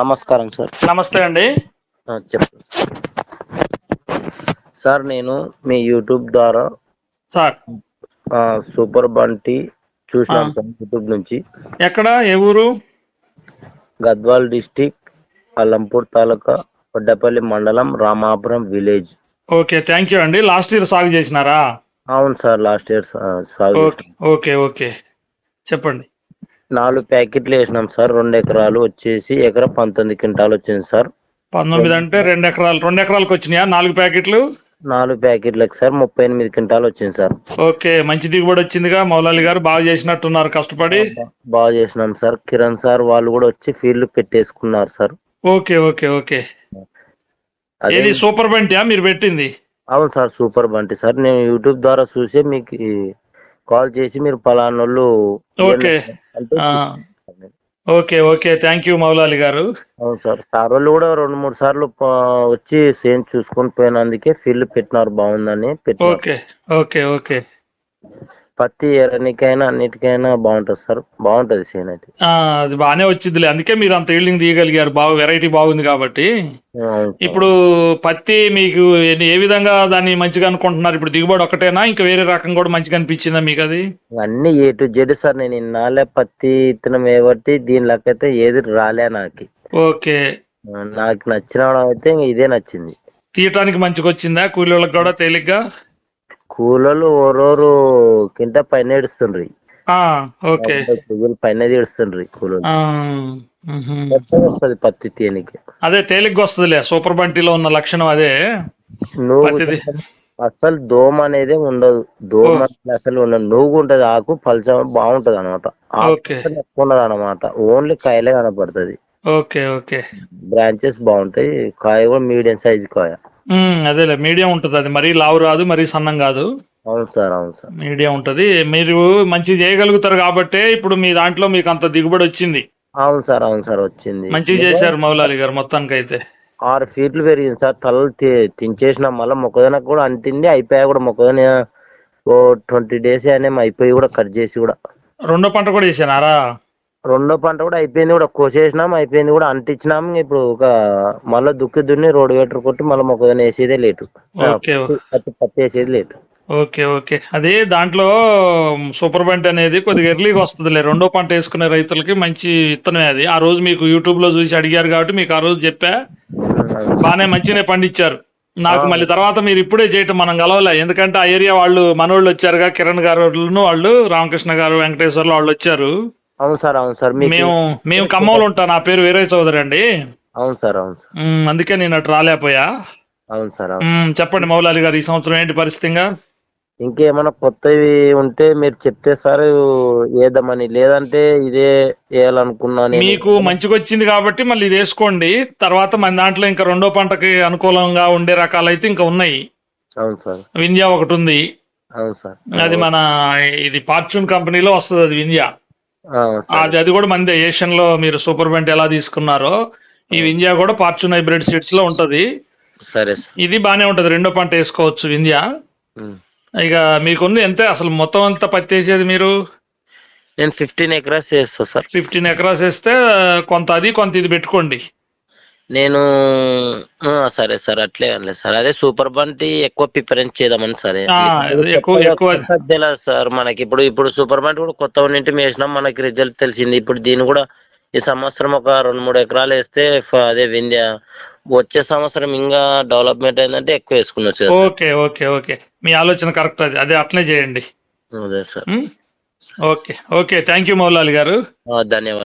నమస్కారం సార్. నమస్తే అండి. చెప్పండి సార్. నేను మీ యూట్యూబ్ ద్వారా సార్. సూపర్ బంటి చూసినాను ఆ. సార్ యూట్యూబ్ నుంచి. ఎక్కడ? ఏ ఊరు? గద్వాల్ డిస్టిక్ అల్లంపూర్ తాలూకా వడ్డపల్లి మండలం Ramapuram village. Okay thank you అండి. లాస్ట్ ఇయర్ సాగు చేసినారా? అవును సార్ లాస్ట్ ఇయర్ సాగు చేసినాం. Okay okay. చెప్పండి. నాలుగు ప్యాకెట్లు వేసినాం సార్. రెండు ఎకరాలు వచ్చేసి ఎకరా పంతొమ్మిది క్వింటాలు వచ్చింది సార్. పంతొమ్మిది అంటే రెండు ఎకరాలు. రెండు ఎకరాలకు వచ్చినాయా నాలుగు ప్యాకెట్లు? నాలుగు ప్యాకెట్లకు సార్ ముప్పై ఎనిమిది క్వింటాలు వచ్చింది సార్. ఓకే మంచి దిగుబడి వచ్చిందిగా. మౌలాలి గారు బాగా చేసినట్టున్నారు కష్టపడి. బాగా చేసినాం సార్. కిరణ్ సార్ వాళ్ళు కూడా వచ్చి ఫీల్డ్ పెట్టేసుకున్నారు సార్. Okay okay okay. అదే సూపర్ బంటియా మీరు పెట్టింది? అవును సార్ సూపర్ బంటి సార్. నేను యూట్యూబ్ ద్వారా చూసే మీకు కాల్ చేసి మీరు పలానా వాళ్ళు okay. Okay okay. Thank you Maulali garu. అవును సార్. సార్ వాళ్ళు కూడా రెండు మూడు సార్లు వచ్చి సేమ్ చూసుకొని పోయినందుకే ఫీల్డ్ పెట్టినారు బాగుందని పెట్టినారు. Okay okay okay. పత్తి ఎరనికైనా అన్నిటికైనా బాగుంటుంది సార్. బాగుంటుంది సేన్ అయితే. ఆ, అది బాగానే వచ్చిందిలే అందుకే మీరు అంత ఈల్డింగ్ తీయగలిగారు. బాగా వెరైటీ బాగుంది కాబట్టి. ఇప్పుడు పత్తి మీకు ఏ- విధంగా దాన్ని మంచిగా అనుకుంటున్నారు? ఇప్పుడు దిగుబడి ఒకటేనా? ఇంకా వేరే రకం కూడా మంచిగా అనిపించిందా మీకు అది? అన్ని ఏ టు జెడ్ సార్ నేను ఇన్నాళ్ళే పత్తి ఇత్తనం ఏబట్టి దీని లెక్కైతే ఏది రాలే నాకు. ఓకే. నాకు నచ్చిన అయితే ఇదే నచ్చింది. తీయటానికి మంచిగా వచ్చిందా? కూలీలకు కూడా తేలిగ్గా? కూలలు ఓరోరు కింద పైన ఏడుస్తుండ్రి. ఓకే. పైన ఏడుస్తుండ్రి కూలలు. వస్తుంది పత్తి తీయనికి అదే తేలిగ్గా వస్తుందిలే సూపర్ బంటిలో ఉన్న లక్షణం అదే. నువ్వు అసలు దోమ అనేది ఉండదు. దోమ అసలు ఉండదు. నువ్వు ఉంటది ఆకు పలచ బాగుంటది అనమాట ఉండదు అనమాట ఓన్లీ కాయలే కనపడుతుంది. Okay okay. బ్రాంచెస్ బాగుంటాయి. కాయ కూడా మీడియం సైజ్ కాయ. అదేలే మీడియం ఉంటుంది అది. మరీ లావు రాదు మరీ సన్నం కాదు. అవును సార్ అవును సార్. మీడియం ఉంటది. మీరు మంచి చేయగలుగుతారు కాబట్టే ఇప్పుడు మీ దాంట్లో మీకు అంత దిగుబడి వచ్చింది. అవును సార్ అవును సార్ వచ్చింది. మంచిగా చేశారు మౌలాలి గారు మొత్తానికి అయితే ఆరు ఫీట్లు పెరిగింది సార్ తలలు తించేసినాం మళ్ళీ మొక్కజొన్న కూడా అంటింది అయిపోయా కూడా మొక్కజొన్న. ఓ ట్వంటీ డేస్ అనేమో అయిపోయి కూడా కట్ చేసి కూడా. రెండో పంట కూడా వేసానారా రెండో పంట కూడా అయిపోయింది కూడా. కోసేసినాం అయిపోయింది కూడా. అంటించినాం. ఇప్పుడు ఒక మళ్ళీ దుక్కి దున్ని రోడ్డు వేటర్ కొట్టి మళ్ళీ మొక్కజొన్న వేసేదే లేటు పత్తి పత్తి వేసేది లేటు ఓకే ఓకే. అదే దాంట్లో సూపర్ బంట్ అనేది కొద్దిగా ఎర్లీగా వస్తుందిలే. రెండో పంట వేసుకునే రైతులకి మంచి విత్తనమే అది. ఆ రోజు మీకు యూట్యూబ్లో చూసి అడిగారు కాబట్టి మీకు ఆ రోజు చెప్పా. బాగానే మంచిగానే పండించారు. నాకు మళ్ళీ తర్వాత మీరు ఇప్పుడే చేయటం మనం కలవలే ఎందుకంటే ఆ ఏరియా వాళ్ళు మనోళ్ళు వచ్చారుగా. కిరణ్ గారు వాళ్ళు రామకృష్ణ గారు వెంకటేశ్వర్లు వాళ్ళు వచ్చారు. అవును సార్ అవును సార్. మేము మేము ఖమ్మంలో ఉంటాం. నా పేరు వీరయ్య చౌదరి అండి అవును సార్ అవును సార్. అందుకే నేను అటు రాలేకపోయా. అవును సార్ చెప్పండి మౌలాలి గారు ఈ సంవత్సరం ఏంటి పరిస్థితిగా? ఇంకేమైనా కొత్తవి ఉంటే మీరు చెప్తే సార్ వేద్దామని లేదంటే ఇదే వేయాలనుకున్నా నేను. మీకు మంచిగా వచ్చింది కాబట్టి మళ్ళీ ఇది వేసుకోండి. తర్వాత మన దాంట్లో ఇంకా రెండో పంటకి అనుకూలంగా ఉండే రకాలైతే ఇంకా ఉన్నాయి. అవును సార్. వింధ్యా ఒకటి ఉంది. అవును సార్. అది మన ఇది ఫార్చ్యూన్ కంపెనీలో వస్తుంది అది వింధ్యా. అది అది కూడా మందే. ఏషియన్లో మీరు సూపర్ బెంట్ ఎలా తీసుకున్నారో ఈ వింధ్యా కూడా ఫార్చ్యూన్ హైబ్రిడ్ సీడ్స్లో ఉంటది. సరే సార్. ఇది బానే ఉంటది. రెండో పంట వేసుకోవచ్చు వింధ్యా ఉమ్. ఇక మీకుంది ఎంత? అసలు మొత్తం అంతా పత్తి వేసేది మీరు? నేను ఫిఫ్టీన్ ఎకరాస్ చేస్తా సార్. ఫిఫ్టీన్ ఎకరాస్ వేస్తే కొంత అది కొంత ఇది పెట్టుకోండి. నేను సరే సార్ అట్లే అనలేదు సార్. అదే సూపర్ బంటి ఎక్కువ ప్రిఫరెన్స్ చేద్దామని సరే. ఎక్కువ సార్ మనకి ఇప్పుడు ఇప్పుడు సూపర్ బంటి కూడా కొత్త ఉన్నింటి వేసినాం. మనకి రిజల్ట్ తెలిసింది. ఇప్పుడు దీన్ని కూడా ఈ సంవత్సరం ఒక రెండు మూడు ఎకరాలు వేస్తే అదే వింధ్య వచ్చే సంవత్సరం ఇంకా డెవలప్మెంట్ అయిందంటే ఎక్కువ సార్. Okay okay okay. మీ ఆలోచన కరెక్ట్ అది. అదే అట్లనే చేయండి. అదే sir? Okay okay. Thank you Maulali garu. ధన్యవాదాలు.